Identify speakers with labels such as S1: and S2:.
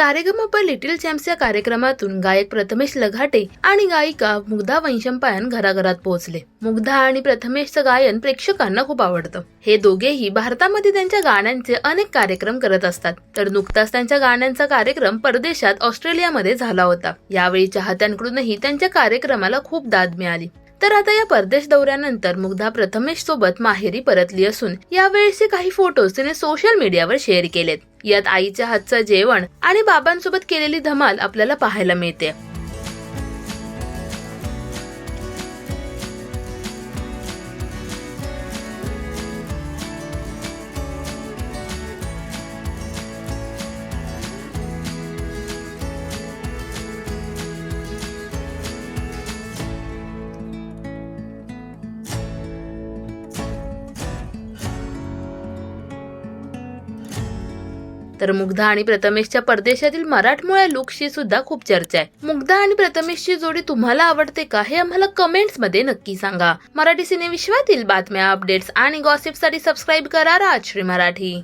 S1: Sa Re Ga Ma Pa little champs या कार्यक्रमातून गायक प्रथमेश लघाटे आणि गायिका मुग्धा वैशंपायन घराघरात पोहोचले. मुग्धा आणि प्रथमेशचं गायन प्रेक्षकांना खूप आवडतं. हे दोघेही भारतामध्ये त्यांच्या गाण्यांचे अनेक कार्यक्रम करत असतात. तर नुकताच त्यांच्या गाण्यांचा कार्यक्रम परदेशात ऑस्ट्रेलियामध्ये झाला होता. यावेळी चाहत्यांकडूनही त्यांच्या कार्यक्रमाला खूप दाद मिळाली. तर आता या परदेश दौऱ्यानंतर मुग्धा प्रथमेश सोबत माहेरी परतली असून यावेळेचे काही फोटोज तिने सोशल मीडियावर शेअर केलेत. यात आईच्या हातचं जेवण आणि बाबांसोबत केलेली धमाल आपल्याला पाहायला मिळते. तर मुग्धा आणि प्रथमेशच्या परदेशातील मराठमोळ्या लुकशी सुद्धा खूप चर्चा आहे. मुग्धा आणि प्रथमेशची जोडी तुम्हाला आवडते का हे आम्हाला कमेंट्समध्ये नक्की सांगा. मराठी सिनेविश्वातील बातम्या अपडेट्स आणि गॉसिपसाठी सबस्क्राईब करा राजश्री मराठी.